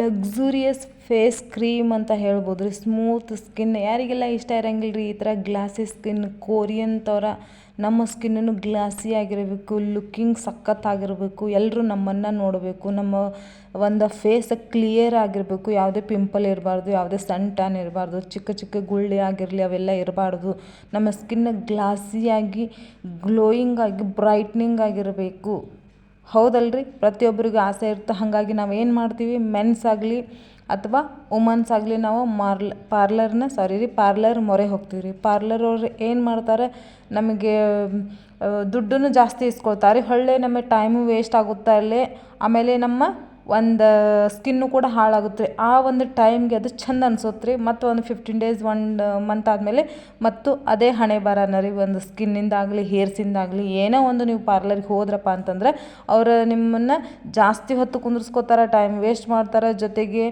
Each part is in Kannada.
ಲಕ್ಸುರಿಯಸ್ ಫೇಸ್ ಕ್ರೀಮ್ ಅಂತ ಹೇಳ್ಬೋದು ರೀ. Smooth skin. ಯಾರಿಗೆಲ್ಲ ಇಷ್ಟ ಇರಂಗಿಲ್ಲ ರೀ, ಈ ಥರ ಗ್ಲಾಸಿ ಸ್ಕಿನ್, ಕೋರಿಯನ್ ಥರ ನಮ್ಮ ಸ್ಕಿನ್ನೂ ಗ್ಲಾಸಿ ಆಗಿರಬೇಕು ಲುಕ್ಕಿಂಗ್ ಸಖತ್ತಾಗಿರಬೇಕು ಎಲ್ಲರೂ ನಮ್ಮನ್ನು ನೋಡಬೇಕು, ನಮ್ಮ ಒಂದು ಫೇಸ್ ಕ್ಲಿಯರ್ ಆಗಿರಬೇಕು, ಯಾವುದೇ ಪಿಂಪಲ್ ಇರಬಾರ್ದು, ಯಾವುದೇ ಸನ್ ಟ್ಯಾನ್ ಇರಬಾರ್ದು, ಚಿಕ್ಕ ಚಿಕ್ಕ ಗುಳ್ಳೆ ಆಗಿರಲಿ, ಅವೆಲ್ಲ ಇರಬಾರ್ದು. ನಮ್ಮ ಸ್ಕಿನ್ ಗ್ಲಾಸಿಯಾಗಿ, ಗ್ಲೋಯಿಂಗ್ ಆಗಿ, ಬ್ರೈಟ್ನಿಂಗ್ ಆಗಿರಬೇಕು. ಹೌದಲ್ರಿ? ಪ್ರತಿಯೊಬ್ಬರಿಗೂ ಆಸೆ ಇರುತ್ತೆ. ಹಾಗಾಗಿ ನಾವು ಏನು ಮಾಡ್ತೀವಿ? ಮೆನ್ಸ್ ಆಗಲಿ ಅಥವಾ ವುಮನ್ಸ್ ಆಗಲಿ ನಾವು ಮಾರ್ಲ್ ಪಾರ್ಲರ್ನ ಸಾರಿ ರೀ ಪಾರ್ಲರ್ ಮೊರೆ ಹೋಗ್ತೀವಿ ರೀ. ಪಾರ್ಲರ್ ಅವ್ರು ಏನು ಮಾಡ್ತಾರೆ? ನಮಗೆ ದುಡ್ಡನ್ನು ಜಾಸ್ತಿ ಇಸ್ಕೊಳ್ತಾರೆ ಹೊಳ್ಳೆ ನಮಗೆ ಟೈಮು ವೇಸ್ಟ್ ಆಗುತ್ತೆ ಅಲ್ಲೇ ಆಮೇಲೆ ನಮ್ಮ ಒಂದು ಸ್ಕಿನ್ನು ಕೂಡ ಹಾಳಾಗುತ್ತೆ. ರೀ ಆ ಒಂದು ಟೈಮ್ಗೆ ಅದು ಚಂದ ಅನ್ಸುತ್ತೆ ರೀ ಮತ್ತು ಒಂದು ಫಿಫ್ಟೀನ್ ಡೇಸ್ ಒಂದು ಮಂತ್ ಆದಮೇಲೆ ಮತ್ತು ಅದೇ ಹಣೆ ಬರನ ರೀ ಒಂದು ಸ್ಕಿನ್ನಿಂದಾಗಲಿ, ಹೇರ್ಸಿಂದಾಗಲಿ, ಏನೋ ಒಂದು ನೀವು ಪಾರ್ಲರ್ಗೆ ಹೋದ್ರಪ್ಪ ಅಂತಂದ್ರೆ ಅವರು ನಿಮ್ಮನ್ನು ಜಾಸ್ತಿ ಹೊತ್ತು ಕುಂದ್ರಸ್ಕೋತಾರೆ ಟೈಮ್ ವೇಸ್ಟ್ ಮಾಡ್ತಾರೆ. ಜೊತೆಗೆ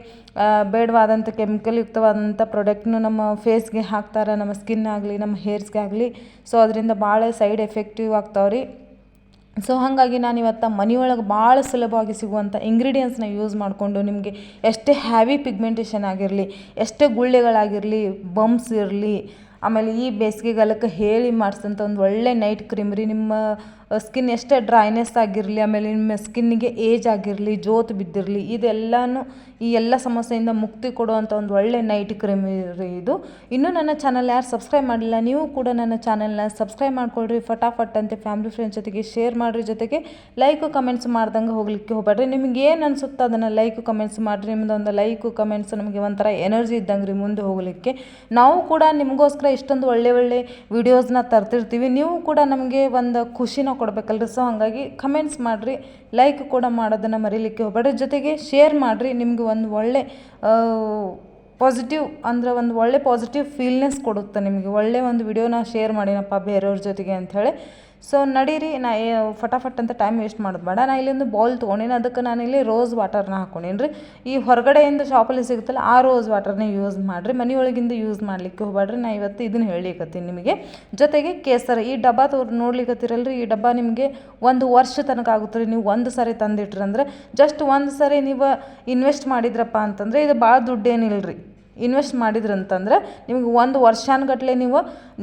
ಬೇಡವಾದಂಥ ಕೆಮಿಕಲ್ ಯುಕ್ತವಾದಂಥ ಪ್ರಾಡಕ್ಟ್ನು ನಮ್ಮ ಫೇಸ್ಗೆ ಹಾಕ್ತಾರೆ. ನಮ್ಮ ಸ್ಕಿನ್ ಆಗಲಿ, ನಮ್ಮ ಹೇರ್ಸ್ಗೆ ಆಗಲಿ. ಸೊ ಅದರಿಂದ ಭಾಳ ಸೈಡ್ ಎಫೆಕ್ಟಿವ್ ಆಗ್ತಾವೆ ರೀ ಸೊ ಹಾಗಾಗಿ ನಾನು ಇವತ್ತು ಮನೆಯೊಳಗೆ ಭಾಳ ಸುಲಭವಾಗಿ ಸಿಗುವಂಥ ಇಂಗ್ರೀಡಿಯೆಂಟ್ಸ್ನ ಯೂಸ್ ಮಾಡಿಕೊಂಡು ನಿಮಗೆ ಎಷ್ಟೇ ಹ್ಯಾವಿ ಪಿಗ್ಮೆಂಟೇಷನ್ ಆಗಿರಲಿ, ಎಷ್ಟೇ ಗುಳ್ಳೆಗಳಾಗಿರಲಿ ಬಂಪ್ಸ್ ಇರಲಿ, ಆಮೇಲೆ ಈ ಬೇಸಿಗೆಗಾಲಕ್ಕೆ ಹೇಳಿ ಮಾಡಿಸಿದಂಥ ಒಂದು ಒಳ್ಳೆ ನೈಟ್ ಕ್ರೀಮ್ ರೀ. ನಿಮ್ಮ ಸ್ಕಿನ್ ಎಷ್ಟೇ ಡ್ರೈನೆಸ್ ಆಗಿರಲಿ, ಆಮೇಲೆ ನಿಮ್ಮ ಸ್ಕಿನ್ನಿಗೆ ಏಜ್ ಆಗಿರಲಿ, ಜೋತು ಬಿದ್ದಿರಲಿ, ಇದೆಲ್ಲನೂ ಈ ಎಲ್ಲ ಸಮಸ್ಯೆಯಿಂದ ಮುಕ್ತಿ ಕೊಡುವಂಥ ಒಂದು ಒಳ್ಳೆ ನೈಟ್ ಕ್ರೀಮ್ ಇದು. ಇನ್ನೂ ನನ್ನ ಚಾನಲ್ ಯಾರು ಸಬ್ಸ್ಕ್ರೈಬ್ ಮಾಡಿಲ್ಲ ನೀವು ಕೂಡ ನನ್ನ ಚಾನಲ್ನ ಸಬ್ಸ್ಕ್ರೈಬ್ ಮಾಡ್ಕೊಳ್ರಿ. ಫಟಾಫಟ್ ಅಂತ ಫ್ಯಾಮಿಲಿ ಫ್ರೆಂಡ್ಸ್ ಜೊತೆಗೆ ಶೇರ್ ಮಾಡಿರಿ. ಜೊತೆಗೆ ಲೈಕು ಕಮೆಂಟ್ಸ್ ಮಾಡ್ದಂಗೆ ಹೋಗ್ಲಿಕ್ಕೆ ಹೋಗಬೇಡ್ರಿ ನಿಮ್ಗೆ ಏನು ಅನ್ಸುತ್ತೆ ಅದನ್ನು ಲೈಕು ಕಮೆಂಟ್ಸ್ ಮಾಡಿರಿ. ನಿಮ್ಮದೊಂದು ಲೈಕು ಕಮೆಂಟ್ಸ್ ನಮಗೆ ಒಂಥರ ಎನರ್ಜಿ ಇದ್ದಂಗೆ ರೀ ಮುಂದೆ ಹೋಗಲಿಕ್ಕೆ. ನಾವು ಕೂಡ ನಿಮಗೋಸ್ಕರ ಇಷ್ಟೊಂದು ಒಳ್ಳೆ ಒಳ್ಳೆ ವೀಡಿಯೋಸ್ನ ತರ್ತಿರ್ತೀವಿ. ನೀವು ಕೂಡ ನಮಗೆ ಒಂದು ಖುಷಿನ ಕೊಡಬೇಕಲ್ರಿ. ಸೊ ಹಾಗಾಗಿ ಕಮೆಂಟ್ಸ್ ಮಾಡಿರಿ. ಲೈಕ್ ಕೂಡ ಮಾಡೋದನ್ನು ಮರೀಲಿಕ್ಕೆ ಹೋಗಬೇಡ್ರಿ ಜೊತೆಗೆ ಶೇರ್ ಮಾಡಿರಿ. ನಿಮ್ಗೆ ಒಂದು ಒಳ್ಳೆ ಪಾಸಿಟಿವ್ ಅಂದ್ರೆ ಒಂದು ಒಳ್ಳೆ ಪಾಸಿಟಿವ್ ಫೀಲ್ನೆಸ್ ಕೊಡುತ್ತೆ ನಿಮಗೆ. ಒಳ್ಳೆ ಒಂದು ವಿಡಿಯೋನ ಶೇರ್ ಮಾಡಿನಪ್ಪ ಬೇರೆಯವ್ರ ಜೊತೆಗೆ ಅಂಥೇಳಿ ಸೊ ನಡೀರಿ, ನಾ ಫಟಾಫಟ್ ಅಂತ ಟೈಮ್ ವೇಸ್ಟ್ ಮಾಡೋದು ಬೇಡ. ನಾ ಇಲ್ಲಿಂದ ಬೌಲ್ ತೊಗೊಂಡಿನಿ, ಅದಕ್ಕೆ ನಾನು ಇಲ್ಲಿ ರೋಸ್ ವಾಟರ್ನ ಹಾಕೊಂಡೀನಿ ರೀ ಈ ಹೊರಗಡೆಯಿಂದ ಶಾಪಲ್ಲಿ ಸಿಗುತ್ತಲ್ಲ, ಆ ರೋಸ್ ವಾಟರ್ನ ಯೂಸ್ ಮಾಡಿರಿ. ಮನೆಯೊಳಗಿಂದ ಯೂಸ್ ಮಾಡಲಿಕ್ಕೆ ಹೋಗ್ಬೇಡ್ರಿ. ನಾ ಇವತ್ತು ಇದನ್ನು ಹೇಳಿಕತ್ತೀನಿ ನಿಮಗೆ. ಜೊತೆಗೆ ಕೇಸರ, ಈ ಡಬ್ಬ ತೋರ್ ನೋಡ್ಲಿಕ್ಕತ್ತಿರಲ್ರಿ ಈ ಡಬ್ಬ ನಿಮಗೆ ಒಂದು ವರ್ಷ ತನಕ ಆಗುತ್ತೆ ರೀ ನೀವು ಒಂದು ಸಾರಿ ತಂದಿಟ್ರಂದ್ರೆ ಜಸ್ಟ್ ಒಂದು ಸಾರಿ ನೀವು ಇನ್ವೆಸ್ಟ್ ಮಾಡಿದ್ರಪ್ಪ ಅಂತಂದರೆ, ಇದು ಭಾಳ ದುಡ್ಡೇನಿಲ್ಲ ರೀ ಇನ್ವೆಸ್ಟ್ ಮಾಡಿದ್ರಂತಂದ್ರೆ, ನಿಮಗೆ ಒಂದು ವರ್ಷಾನುಗಟ್ಲೆ ನೀವು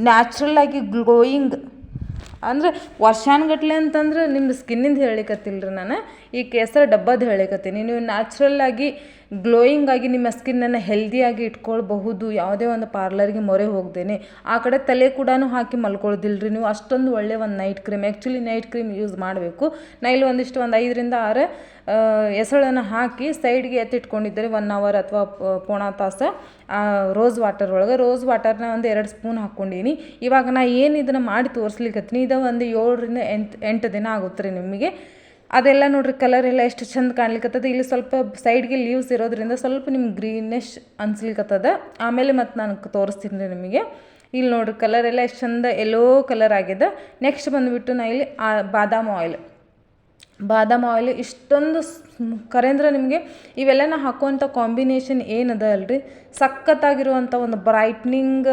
ನ್ಯಾಚುರಲ್ ಆಗಿ ಗ್ಲೋಯಿಂಗ್ ಅಂದ್ರೆ ವರ್ಷಾನುಗಟ್ಲೆ ಅಂತಂದ್ರೆ ನಿಮ್ದು ಸ್ಕಿನ್ನಿಂದ ಹೇಳಿಕತ್ತಿಲ್ಲ ರೀ ನಾನು. ಈ ಕೇಸರ ಡಬ್ಬದ ಹೇಳಿಕತ್ತೀನಿ. ನೀವು ನ್ಯಾಚುರಲ್ಲಾಗಿ ಗ್ಲೋಯಿಂಗ್ ಆಗಿ ನಿಮ್ಮ ಸ್ಕಿನ್ನನ್ನು ಹೆಲ್ದಿಯಾಗಿ ಇಟ್ಕೊಳ್ಬಹುದು. ಯಾವುದೇ ಒಂದು ಪಾರ್ಲರ್ಗೆ ಮೊರೆ ಹೋಗ್ದೇನೆ. ಆ ಕಡೆ ತಲೆ ಕೂಡ ಹಾಕಿ ಮಲ್ಕೊಳ್ಳೋದಿಲ್ಲ ರೀ ನೀವು. ಅಷ್ಟೊಂದು ಒಳ್ಳೆಯ ಒಂದು night cream actually night cream use ಮಾಡಬೇಕು. ನಾ ಇಲ್ಲಿ ಒಂದಿಷ್ಟು ಒಂದು ಐದರಿಂದ ಆರು ಎಸಳನ್ನು ಹಾಕಿ ಸೈಡ್ಗೆ ಎತ್ತಿಟ್ಕೊಂಡಿದ್ದರೆ ಒನ್ ಅವರ್ ಅಥವಾ ಪೋಣ ತಾಸು ರೋಸ್ ವಾಟರ್ ಒಳಗೆ. ರೋಸ್ ವಾಟರ್ನ ಒಂದು ಎರಡು ಸ್ಪೂನ್ ಹಾಕ್ಕೊಂಡೀನಿ ಇವಾಗ ನಾ ಏನು ಇದನ್ನು ಮಾಡಿ ತೋರಿಸ್ಲಿಕ್ಕತ್ತೀನಿ ಇದು ಒಂದು ಏಳರಿಂದ ಎಂಟು ಎಂಟು ದಿನ ಆಗುತ್ತೆ ರೀ ನಿಮಗೆ. ಅದೆಲ್ಲ ನೋಡ್ರಿ ಕಲರ್ ಎಲ್ಲ ಎಷ್ಟು ಚಂದ ಕಾಣ್ಲಿಕ್ಕತ್ತದ ಇಲ್ಲಿ ಸ್ವಲ್ಪ ಸೈಡ್ಗೆ ಲೀವ್ಸ್ ಇರೋದ್ರಿಂದ ಸ್ವಲ್ಪ ನಿಮ್ಗೆ ಗ್ರೀನಿಶ್ ಅನ್ಸ್ಲಿಕ್ಕತ್ತದ ಆಮೇಲೆ ಮತ್ತು ನಾನು ತೋರಿಸ್ತೀನಿ ರೀ ನಿಮಗೆ. ಇಲ್ಲಿ ನೋಡ್ರಿ ಕಲರ್ ಎಲ್ಲ ಎಷ್ಟು ಚಂದ ಎಲ್ಲೋ ಕಲರ್ ಆಗಿದೆ. ನೆಕ್ಸ್ಟ್ ಬಂದುಬಿಟ್ಟು ನಾ ಇಲ್ಲಿ ಬಾದಾಮ್ ಆಯಿಲ್ ಬಾದಾಮ್ ಆಯಿಲ್ ಇಷ್ಟೊಂದು ಕರೆಂದ್ರೆ ನಿಮಗೆ ಇವೆಲ್ಲನ ಹಾಕುವಂಥ ಕಾಂಬಿನೇಷನ್ ಏನದ ಅಲ್ರಿ? ಸಖತ್ತಾಗಿರುವಂಥ ಒಂದು ಬ್ರೈಟ್ನಿಂಗ್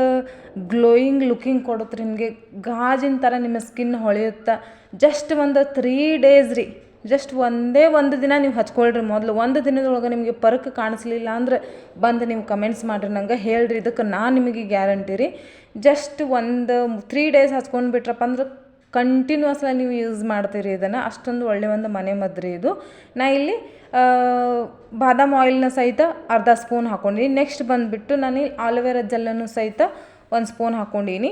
ಗ್ಲೋಯಿಂಗ್ ಲುಕಿಂಗ್ ಕೊಡುತ್ತೆ ನಿಮಗೆ. ಗಾಜಿನ ಥರ ನಿಮ್ಮ ಸ್ಕಿನ್ ಹೊಳೆಯುತ್ತೆ. ಜಸ್ಟ್ ಒಂದು ತ್ರೀ ಡೇಸ್ ರೀ. ಜಸ್ಟ್ ಒಂದೇ ಒಂದು ದಿನ ನೀವು ಹಚ್ಕೊಳ್ರಿ ಮೊದಲು. ಒಂದು ದಿನದೊಳಗೆ ನಿಮಗೆ ಪರಕ್ ಕಾಣಿಸ್ಲಿಲ್ಲ ಅಂದ್ರೆ ಬಂದು ನೀವು ಕಮೆಂಟ್ಸ್ ಮಾಡಿರಿ. ನಂಗೆ ಹೇಳ್ರಿ, ಇದಕ್ಕೆ ನಾನು ನಿಮಗೆ ಗ್ಯಾರಂಟಿ ರೀ. ಜಸ್ಟ್ ಒಂದು ತ್ರೀ ಡೇಸ್ ಹಚ್ಕೊಂಡು ಬಿಟ್ರಪ್ಪ ಅಂದ್ರೆ ಕಂಟಿನ್ಯೂಸ್ ಆಗಿ ನೀವು ಯೂಸ್ ಮಾಡ್ತೀರಿ ಇದನ್ನು. ಅಷ್ಟೊಂದು ಒಳ್ಳೆಯ ಒಂದು ಮನೆ ಮದ್ರಿ ಇದು. ನಾ ಇಲ್ಲಿ ಬಾದಾಮ್ ಆಯಿಲ್ನ ಸಹಿತ ಅರ್ಧ ಸ್ಪೂನ್ ಹಾಕ್ಕೊಂಡೀನಿ ನೆಕ್ಸ್ಟ್ ಬಂದುಬಿಟ್ಟು ನಾನು ಆಲೋವೆರಾ ಜೆಲ್ಲನ್ನು ಸಹಿತ ಒಂದು ಸ್ಪೂನ್ ಹಾಕ್ಕೊಂಡೀನಿ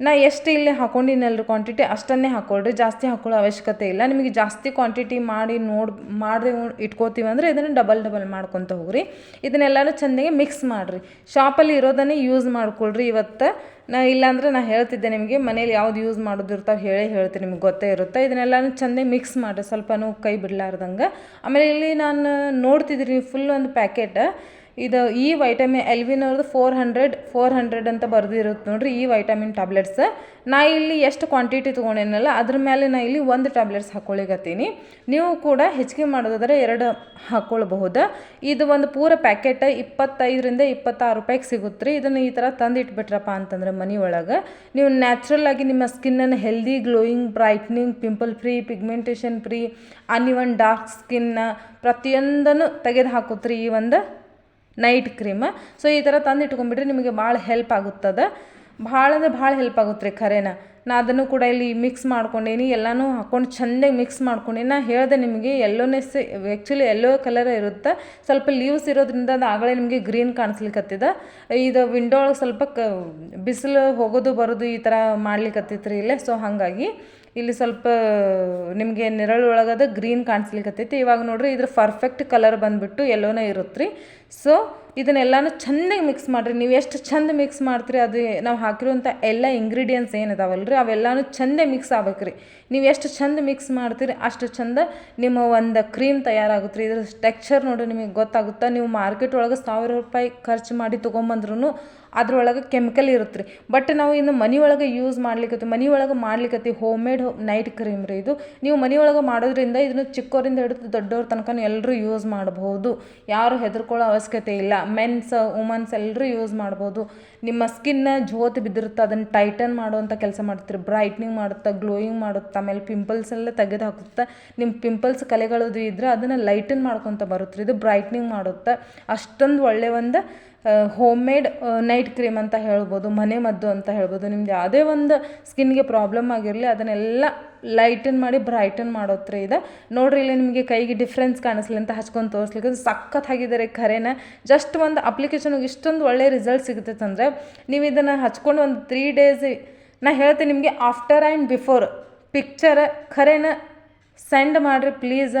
ನಾ ಎಷ್ಟು ಇಲ್ಲಿ ಹಾಕೊಂಡಿನಲ್ರಿ ಕ್ವಾಂಟಿಟಿ ಅಷ್ಟನ್ನೇ ಹಾಕ್ಕೊಳ್ರಿ ಜಾಸ್ತಿ ಹಾಕೊಳ್ಳೋ ಅವಶ್ಯಕತೆ ಇಲ್ಲ. ನಿಮಗೆ ಜಾಸ್ತಿ ಕ್ವಾಂಟಿಟಿ ಮಾಡಿ ನೋಡಿ ಮಾಡಿ ಇಟ್ಕೋತೀವಿ ಅಂದರೆ ಇದನ್ನು ಡಬಲ್ ಡಬಲ್ ಮಾಡ್ಕೊತ ಹೋಗ್ರಿ. ಇದನ್ನೆಲ್ಲನೂ ಚೆಂದಾಗಿ ಮಿಕ್ಸ್ ಮಾಡಿರಿ. ಶಾಪಲ್ಲಿ ಇರೋದನ್ನೇ ಯೂಸ್ ಮಾಡ್ಕೊಳ್ರಿ ಇವತ್ತು. ನಾ ಇಲ್ಲಾಂದ್ರೆ ನಾ ಹೇಳ್ತಿದ್ದೆ ನಿಮಗೆ, ಮನೇಲಿ ಯಾವ್ದು ಯೂಸ್ ಮಾಡೋದು ಇರ್ತಾವೆ ಹೇಳೇ ಹೇಳ್ತೀನಿ ನಿಮ್ಗೆ ಗೊತ್ತೇ ಇರುತ್ತೆ. ಇದನ್ನೆಲ್ಲನೂ ಚೆಂದಾಗಿ ಮಿಕ್ಸ್ ಮಾಡಿರಿ, ಸ್ವಲ್ಪನೂ ಕೈ ಬಿಡಲಾರ್ದಂಗೆ. ಆಮೇಲೆ ಇಲ್ಲಿ ನಾನು ನೋಡ್ತಿದ್ರಿ ಫುಲ್ ಒಂದು ಪ್ಯಾಕೆಟ್ ಇದು ಈ ವೈಟಮಿನ್ ಎಲ್ವಿನ್ ಅವ್ರದ್ದು ಫೋರ್ ಹಂಡ್ರೆಡ್ ಫೋರ್ ಹಂಡ್ರೆಡ್ ಅಂತ ಬರೆದಿರುತ್ತೆ ನೋಡ್ರಿ ಈ ವೈಟಮಿನ್ ಟ್ಯಾಬ್ಲೆಟ್ಸ್ ನಾ ಇಲ್ಲಿ ಎಷ್ಟು ಕ್ವಾಂಟಿಟಿ ತೊಗೊಂಡೇನಲ್ಲ, ಅದ್ರ ಮೇಲೆ ನಾ ಇಲ್ಲಿ ಒಂದು ಟ್ಯಾಬ್ಲೆಟ್ಸ್ ಹಾಕ್ಕೊಳಿಗತ್ತೀನಿ ನೀವು ಕೂಡ ಹೆಚ್ಚಿಗೆ ಮಾಡೋದಾದ್ರೆ ಎರಡು ಹಾಕ್ಕೊಳ್ಬಹುದು ಇದು ಒಂದು ಪೂರ ಪ್ಯಾಕೆಟ್ ಇಪ್ಪತ್ತೈದರಿಂದ ಇಪ್ಪತ್ತಾರು ರೂಪಾಯಿಗೆ ಸಿಗುತ್ತೆ ರೀ ಇದನ್ನು ಈ ಥರ ತಂದು ಇಟ್ಬಿಟ್ರಪ್ಪ ಅಂತಂದ್ರೆ ಮನೆ ಒಳಗೆ. ನೀವು ನ್ಯಾಚುರಲ್ ಆಗಿ ನಿಮ್ಮ ಸ್ಕಿನ್ನನ್ನು healthy glowing brightening pimple free pigmentation free uneven dark ಸ್ಕಿನ್ನ ಪ್ರತಿಯೊಂದನ್ನು ತೆಗೆದು ಹಾಕುತ್ತೆ ಈ ಒಂದು ನೈಟ್ ಕ್ರೀಮ್ ಸೊ ಈ ಥರ ತಂದು ಇಟ್ಕೊಂಡ್ಬಿಟ್ರೆ ನಿಮಗೆ ಭಾಳ ಹೆಲ್ಪ್ ಆಗುತ್ತದೆ. ಭಾಳ ಅಂದ್ರೆ ಭಾಳ ಹೆಲ್ಪ್ ಆಗುತ್ತೆ ರೀ ಖರೇನ. ನಾ ಅದನ್ನು ಕೂಡ ಇಲ್ಲಿ ಮಿಕ್ಸ್ ಮಾಡ್ಕೊಂಡೇನಿ, ಎಲ್ಲನೂ ಹಾಕ್ಕೊಂಡು ಚೆಂದಾಗಿ ಮಿಕ್ಸ್ ಮಾಡ್ಕೊಂಡೇನಿ. ನಾ ಹೇಳಿದೆ ನಿಮಗೆ ಎಲ್ಲೋನೆಸ್ ಆ್ಯಕ್ಚುಲಿ ಎಲ್ಲೋ ಕಲರ್ ಇರುತ್ತೆ, ಸ್ವಲ್ಪ ಲೀವ್ಸ್ ಇರೋದ್ರಿಂದ ಅದು ಆಗಲೇ ನಿಮಗೆ ಗ್ರೀನ್ ಕಾಣಿಸ್ಲಿಕ್ಕತ್ತಿದೆ ಇದು ವಿಂಡೋ ಒಳಗೆ ಸ್ವಲ್ಪ ಕ, ಬಿಸಿಲು ಹೋಗೋದು ಬರೋದು ಈ ಥರ ಮಾಡ್ಲಿಕ್ಕತ್ತಿತ್ತು ರೀ ಇಲ್ಲೇ ಸೊ ಹಾಗಾಗಿ. ಇಲ್ಲಿ ಸ್ವಲ್ಪ, ನಿಮಗೆ ನೆರಳು ಒಳಗದ ಗ್ರೀನ್ ಕಾಣಿಸ್ಲಿಕ್ಕತ್ತೈತಿ ಇವಾಗ ನೋಡ್ರಿ, ಇದ್ರ ಪರ್ಫೆಕ್ಟ್ ಕಲರ್ ಬಂದುಬಿಟ್ಟು ಎಲ್ಲೋನೇ ಇರುತ್ತೆ ಸೊ ಇದನ್ನೆಲ್ಲನೂ ಚೆಂದಾಗಿ ಮಿಕ್ಸ್ ಮಾಡಿರಿ. ನೀವು ಎಷ್ಟು ಚಂದ ಮಿಕ್ಸ್ ಮಾಡ್ತೀರಿ, ಅದು ನಾವು ಹಾಕಿರುವಂಥ ಎಲ್ಲ ಇಂಗ್ರೀಡಿಯೆಂಟ್ಸ್ ಏನಿದಾವಲ್ಲ ರೀ ಅವೆಲ್ಲನೂ ಚೆಂದ ಮಿಕ್ಸ್ ಆಗ್ಬೇಕ್ರಿ. ನೀವು ಎಷ್ಟು ಚಂದ ಮಿಕ್ಸ್ ಮಾಡ್ತೀರಿ, ಅಷ್ಟು ಚಂದ ನಿಮ್ಮ ಒಂದು ಕ್ರೀಮ್ ತಯಾರಾಗುತ್ತೆ ರೀ ಇದ್ರ ಟೆಕ್ಸ್ಚರ್ ನೋಡಿ ನಿಮಗೆ ಗೊತ್ತಾಗುತ್ತೆ, ನೀವು ಮಾರ್ಕೆಟ್ ಒಳಗೆ ಸಾವಿರ ರೂಪಾಯಿ ಖರ್ಚು ಮಾಡಿ ತೊಗೊಂಬಂದ್ರೂ ಅದ್ರೊಳಗೆ ಕೆಮಿಕಲ್ ಇರುತ್ತೆ ರೀ. ಬಟ್ ನಾವು ಇನ್ನು ಮನೆಯೊಳಗೆ ಯೂಸ್ ಮಾಡ್ಲಿಕ್ಕೆ ಮನೆಯೊಳಗೆ ಒಳಗೆ ಮಾಡ್ಲಿಕ್ಕತ್ತಿ ಹೋಮ್ ಮೇಡ್ ನೈಟ್ ಕ್ರೀಮ್ ರೀ ಇದು. ನೀವು ಮನೆಯೊಳಗೆ ಮಾಡೋದ್ರಿಂದ ಇದನ್ನು ಚಿಕ್ಕವರಿಂದ ಹಿಡಿದು ದೊಡ್ಡವ್ರ ತನಕ ಎಲ್ಲರೂ ಯೂಸ್ ಮಾಡ್ಬೋದು. ಯಾರು ಹೆದರ್ಕೊಳ್ಳೋ ಅವಶ್ಯಕತೆ ಇಲ್ಲ. ಮೆನ್ಸ್ ವುಮನ್ಸ್ ಎಲ್ಲರೂ ಯೂಸ್ ಮಾಡ್ಬೋದು. ನಿಮ್ಮ ಸ್ಕಿನ್ನ ಜೋತು ಬಿದ್ದಿರುತ್ತೆ, ಅದನ್ನು ಟೈಟನ್ ಮಾಡುವಂಥ ಕೆಲಸ ಮಾಡ್ತೀರಿ. ಬ್ರೈಟ್ನಿಂಗ್ ಮಾಡುತ್ತೆ ಗ್ಲೋಯಿಂಗ್ ಮಾಡುತ್ತೆ, ಆಮೇಲೆ ಪಿಂಪಲ್ಸ್ ಎಲ್ಲ ತೆಗೆದು ಹಾಕುತ್ತೆ ನಿಮ್ಮ ಪಿಂಪಲ್ಸ್ ಕಲೆಗಳದು ಇದ್ದರೆ ಅದನ್ನು ಲೈಟನ್ ಮಾಡ್ಕೊತ ಬರುತ್ತೆ ಇದು ಬ್ರೈಟ್ನಿಂಗ್ ಮಾಡುತ್ತೆ. ಅಷ್ಟೊಂದು ಒಳ್ಳೆಯ ಒಂದು ಹೋಮ್ ಮೇಡ್ ನೈಟ್ ಕ್ರೀಮ್ ಅಂತ ಹೇಳ್ಬೋದು, ಮನೆ ಮದ್ದು ಅಂತ ಹೇಳ್ಬೋದು, ನಿಮ್ದು ಯಾವುದೇ ಒಂದು ಸ್ಕಿನ್ಗೆ ಪ್ರಾಬ್ಲಮ್ ಆಗಿರಲಿ, ಅದನ್ನೆಲ್ಲ ಲೈಟನ್ ಮಾಡಿ ಬ್ರೈಟನ್ ಮಾಡೋತ್ರ ಇದೆ. ನೋಡ್ರಿ, ಇಲ್ಲಿ ನಿಮಗೆ ಕೈಗೆ ಡಿಫ್ರೆನ್ಸ್ ಕಾಣಿಸ್ಲಿ ಅಂತ ಹಚ್ಕೊಂಡು ತೋರಿಸ್ಲಿಕ್ಕೆ ಅದು ಸಖತ್ತಾಗಿದ್ದಾರೆ ಖರೇನ. ಜಸ್ಟ್ ಒಂದು ಅಪ್ಲಿಕೇಶನ್ಗೆ ಇಷ್ಟೊಂದು ಒಳ್ಳೆ ರಿಸಲ್ಟ್ ಸಿಗುತ್ತೆ ಅಂದರೆ ನೀವು ಇದನ್ನು ಹಚ್ಕೊಂಡು ಒಂದು ತ್ರೀ ಡೇಸ್ ನಾ ಹೇಳ್ತೀನಿ ನಿಮಗೆ ಆಫ್ಟರ್ ಆ್ಯಂಡ್ ಬಿಫೋರ್ ಪಿಕ್ಚರ್ ಖರೇನ ಸೆಂಡ್ ಮಾಡಿರಿ ಪ್ಲೀಸ್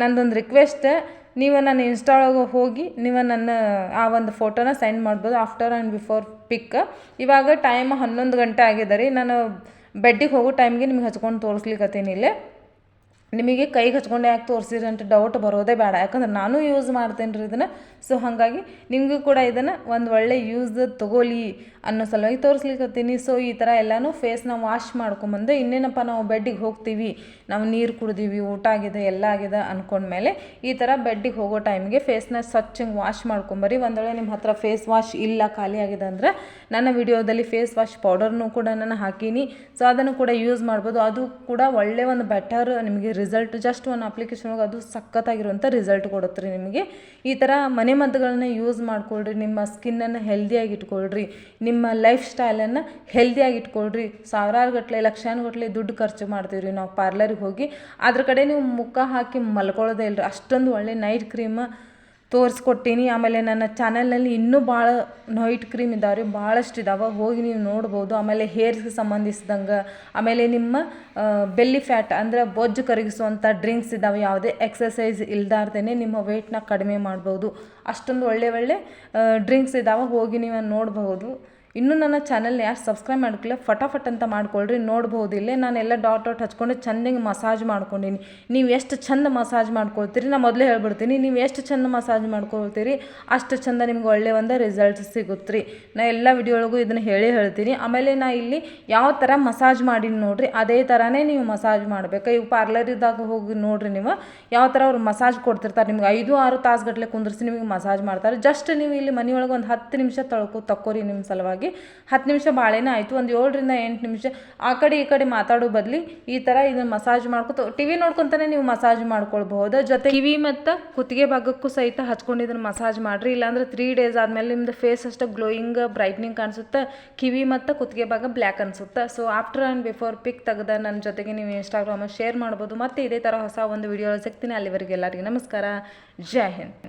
ನಂದೊಂದು ರಿಕ್ವೆಸ್ಟ್ ನೀವು ನನ್ನ ಇನ್ಸ್ಟಾ ಒಳಗೆ ಹೋಗಿ ನೀವು ನನ್ನ, ಆ ಒಂದು ಫೋಟೋನ ಸೆಂಡ್ ಮಾಡ್ಬೋದು ಆಫ್ಟರ್ ಆ್ಯಂಡ್ ಬಿಫೋರ್ ಪಿಕ್ ಇವಾಗ ಟೈಮ್ ಹನ್ನೊಂದು ಗಂಟೆ ಆಗಿದೆ ರೀ. ನಾನು ಬೆಡ್ಡಿಗೆ ಹೋಗೋ ಟೈಮ್ಗೆ ನಿಮ್ಗೆ ಹಚ್ಕೊಂಡು ತೋರಿಸ್ಲಿಕ್ಕತ್ತೀನಿ ಇಲ್ಲೇ. ನಿಮಗೆ ಕೈಗೆ ಹಚ್ಕೊಂಡು ಯಾಕೆ ತೋರಿಸಿರಿ ಅಂತ ಡೌಟ್ ಬರೋದೇ ಬೇಡ. ಯಾಕಂದ್ರೆ ನಾನು ಯೂಸ್ ಮಾಡ್ತೇನೆ ರೀ ಇದನ್ನು. ಸೊ ಹಾಗಾಗಿ ನಿಮಗೂ ಕೂಡ ಇದನ್ನು ಒಂದು ಒಳ್ಳೆ ಯೂಸ್ ತೊಗೊಲಿ ಅನ್ನೋ ಸಲುವಾಗಿ ತೋರಿಸ್ಲಿಕ್ಕತ್ತೀನಿ ಸೊ ಈ ಥರ ಎಲ್ಲನೂ ಫೇಸ್ನ ವಾಶ್ ಮಾಡ್ಕೊಂಬಂದು ಇನ್ನೇನಪ್ಪ ನಾವು ಬೆಡ್ಡಿಗೆ ಹೋಗ್ತೀವಿ, ನಾವು ನೀರು ಕುಡಿದೀವಿ, ಊಟ ಆಗಿದೆ, ಎಲ್ಲ ಆಗಿದೆ ಅಂದ್ಕೊಂಡ್ಮೇಲೆ ಈ ಥರ ಬೆಡ್ಡಿಗೆ ಹೋಗೋ ಟೈಮ್ಗೆ ಫೇಸ್ನ ಸ್ವಚ್ಛಂಗೆ ವಾಶ್ ಮಾಡ್ಕೊಂಬರಿ ಒಂದು ವೇಳೆ ನಿಮ್ಮ ಹತ್ರ ಫೇಸ್ ವಾಶ್ ಇಲ್ಲ, ಖಾಲಿ ಆಗಿದೆ ಅಂದರೆ ನನ್ನ ವಿಡಿಯೋದಲ್ಲಿ ಫೇಸ್ ವಾಶ್ ಪೌಡರ್ನು ಕೂಡ ನಾನು ಹಾಕೀನಿ. ಸೊ ಅದನ್ನು ಕೂಡ ಯೂಸ್ ಮಾಡ್ಬೋದು. ಅದು ಕೂಡ ಒಳ್ಳೆ ಒಂದು ಬೆಟರ್ ನಿಮಗೆ ರಿಸಲ್ಟ್ ಜಸ್ಟ್ ಒಂದು ಅಪ್ಲಿಕೇಶನ್ ಒಳಗೆ ಅದು ಸಖತ್ತಾಗಿರುವಂಥ ರಿಸಲ್ಟ್ ಕೊಡುತ್ತೆ ರೀ ನಿಮಗೆ. ಈ ಥರ ಮನೆ ಮದ್ದುಗಳನ್ನ ಯೂಸ್ ಮಾಡ್ಕೊಳ್ರಿ, ನಿಮ್ಮ ಸ್ಕಿನ್ನನ್ನು ಹೆಲ್ದಿಯಾಗಿ ಇಟ್ಕೊಳ್ರಿ, ನಿಮ್ಮ ಲೈಫ್ ಸ್ಟೈಲನ್ನು ಹೆಲ್ದಿಯಾಗಿ ಇಟ್ಕೊಳ್ರಿ. ಸಾವಿರಾರು ಗಟ್ಟಲೆ ಲಕ್ಷಾನುಗಟ್ಟಲೆ ದುಡ್ಡು ಖರ್ಚು ಮಾಡ್ತೀವಿ ರೀ ನಾವು ಪಾರ್ಲರಿಗೆ ಹೋಗಿ. ಅದ್ರ ಕಡೆ ನೀವು ಮುಖ ಹಾಕಿ ಮಲ್ಕೊಳ್ಳೋದೇ ಇಲ್ಲರಿ ಅಷ್ಟೊಂದು ಒಳ್ಳೆ ನೈಟ್ ಕ್ರೀಮ್ ತೋರಿಸ್ಕೊಟ್ಟೀನಿ. ಆಮೇಲೆ ನನ್ನ ಚಾನಲ್ನಲ್ಲಿ ಇನ್ನೂ ಭಾಳ ನೈಟ್ ಕ್ರೀಮ್ ಇದಾವೆ ರೀ ಭಾಳಷ್ಟು ಇದಾವೆ. ಹೋಗಿ ನೀವು ನೋಡ್ಬೋದು. ಆಮೇಲೆ ಹೇರ್ಸ್ಗೆ ಸಂಬಂಧಿಸಿದಂಗೆ. ಆಮೇಲೆ ನಿಮ್ಮ ಬೆಲ್ಲಿ ಫ್ಯಾಟ್ ಅಂದರೆ ಬೊಜ್ಜು ಕರಗಿಸುವಂಥ ಡ್ರಿಂಕ್ಸ್ ಇದ್ದಾವೆ ಯಾವುದೇ ಎಕ್ಸಸೈಸ್ ಇಲ್ದಾರ್ದೇ ನಿಮ್ಮ ವೆಯ್ಟ್ನ ಕಡಿಮೆ ಮಾಡ್ಬೋದು. ಅಷ್ಟೊಂದು ಒಳ್ಳೆ ಒಳ್ಳೆ ಡ್ರಿಂಕ್ಸ್ ಇದ್ದಾವೆ ಹೋಗಿ ನೀವು ನೋಡ್ಬೋದು. ಇನ್ನೂ ನನ್ನ ಚಾನಲ್ನ ಯಾರು ಸಬ್ಸ್ಕ್ರೈಬ್ ಮಾಡ್ಕೊಳ್ಳಿ ಫಟಾಫಟ್ ಅಂತ ಮಾಡ್ಕೊಳ್ರಿ, ನೋಡ್ಬೋದು. ಇಲ್ಲೇ ನಾನು ಎಲ್ಲ ಡಾಟ್ ಡಾಟ್ ಹಚ್ಕೊಂಡು ಚೆಂದಂಗೆ ಮಸಾಜ್ ಮಾಡ್ಕೊಂಡೀನಿ. ನೀವು ಎಷ್ಟು ಚಂದ ಮಸಾಜ್ ಮಾಡ್ಕೊಳ್ತೀರಿ ನಾನು ಮೊದಲೇ ಹೇಳ್ಬಿಡ್ತೀನಿ. ನೀವು ಎಷ್ಟು ಚಂದ ಮಸಾಜ್ ಮಾಡ್ಕೊಳ್ತೀರಿ, ಅಷ್ಟು ಚಂದ ನಿಮ್ಗೆ ಒಳ್ಳೆ ಒಂದು ರಿಸಲ್ಟ್ ಸಿಗುತ್ತೆ ರೀ ನಾ ಎಲ್ಲ ವಿಡಿಯೋ ಒಳಗೂ ಇದನ್ನು ಹೇಳಿ ಹೇಳ್ತೀನಿ. ಆಮೇಲೆ ನಾ ಇಲ್ಲಿ ಯಾವ ಥರ ಮಸಾಜ್ ಮಾಡೀನಿ ನೋಡಿರಿ, ಅದೇ ಥರನೇ ನೀವು ಮಸಾಜ್ ಮಾಡಬೇಕು. ಇವು ಪಾರ್ಲರಿದಾಗ ಹೋಗಿ ನೋಡಿರಿ ನೀವು, ಯಾವ ಥರ ಅವ್ರು ಮಸಾಜ್ ಕೊಡ್ತಿರ್ತಾರೆ. ನಿಮ್ಗೆ ಐದು ಆರು ತಾಸುಗಟ್ಟಲೆ ಕುಂದಿರ್ಸಿ ನಿಮಗೆ ಮಸಾಜ್ ಮಾಡ್ತಾರೆ. ಜಸ್ಟ್ ನೀವು ಇಲ್ಲಿ ಮನೆಯೊಳಗೆ ಒಂದು ಹತ್ತು ನಿಮಿಷ ತೊಳ್ಕೊ ತಕ್ಕೋರಿ ನಿಮ್ಮ ಸಲುವಾಗಿ. ಹತ್ತು ನಿಮಿಷ ಬಾಳೆನೇ ಆಯಿತು, ಒಂದು ಏಳರಿಂದ ಎಂಟು ನಿಮಿಷ ಆ ಕಡೆ ಈ ಕಡೆ ಮಾತಾಡೋ ಬದಲಿ ಈ ಥರ ಇದನ್ನು ಮಸಾಜ್ ಮಾಡ್ಕೊತ ಟಿ ವಿ ನೋಡ್ಕೊತಾನೆ ನೀವು ಮಸಾಜ್ ಮಾಡ್ಕೊಳ್ಬಹುದು. ಜೊತೆ ಕಿವಿ ಮತ್ತು ಕುತ್ತಿಗೆ ಭಾಗಕ್ಕೂ ಸಹಿತ ಹಚ್ಕೊಂಡು ಇದನ್ನು ಮಸಾಜ್ ಮಾಡಿರಿ, ಇಲ್ಲಾಂದ್ರೆ ತ್ರೀ ಡೇಸ್ ಆದಮೇಲೆ ನಿಮ್ಮದು ಫೇಸ್ ಅಷ್ಟು ಗ್ಲೋಯಿಂಗ್ ಬ್ರೈಟ್ನಿಂಗ್ ಕಾಣಿಸುತ್ತೆ, ಕಿವಿ ಮತ್ತು ಕುತ್ತಿಗೆ ಭಾಗ ಬ್ಲ್ಯಾಕ್ ಅನಿಸುತ್ತೆ. So after and before pick ತೆಗೆದ ನನ್ನ ಜೊತೆಗೆ ನೀವು ಇನ್ಸ್ಟಾಗ್ರಾಮಲ್ಲಿ ಶೇರ್ ಮಾಡ್ಬೋದು. ಮತ್ತು ಇದೇ ಥರ ಹೊಸ ಒಂದು ವಿಡಿಯೋ ಸಿಗ್ತೀನಿ. ಅಲ್ಲಿವರೆಗೆ ಎಲ್ಲರಿಗೂ ನಮಸ್ಕಾರ. ಜೈ ಹಿಂದ್.